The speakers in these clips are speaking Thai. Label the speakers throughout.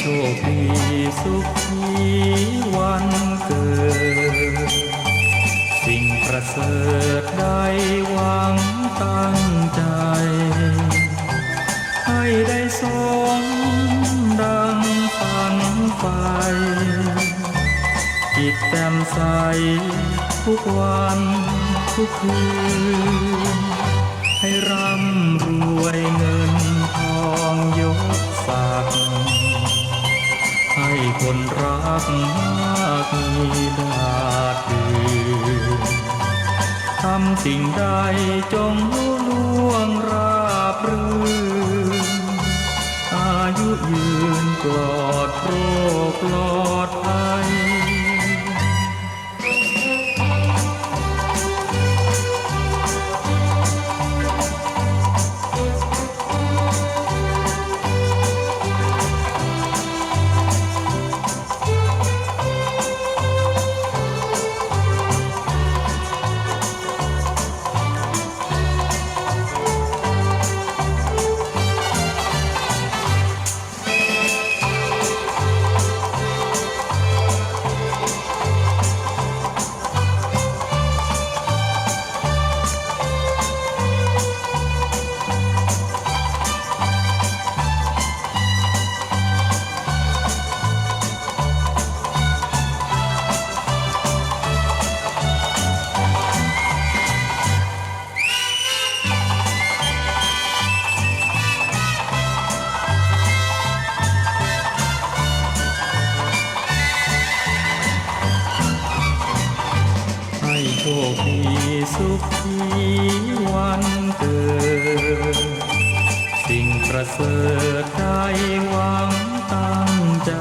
Speaker 1: โชคดีสุขีวันเกิด สิ่งประเสริฐได้หวังตั้งใจ ให้ได้สมดังฝันไปจิตแต่มใสทุกวันทุกคืน ให้ร่ำรวยเงินทองยกศัก ให้คนรักมากมีดาดดืนทำสิ่งใดจงล่วงรา สุขทีวันเกิด สิ่งประเสริฐใจหวังตั้งใจ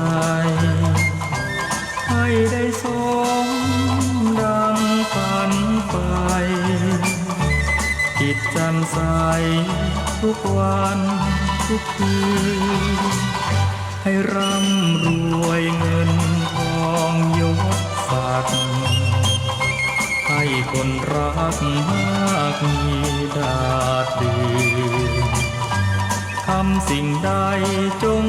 Speaker 1: ให้ได้สมดังฝันไป จิตจำใสทุกวันทุกคืนให้ร่ำรวยเงิน คนรักมากมีดาดดืนทำสิ่งใดจง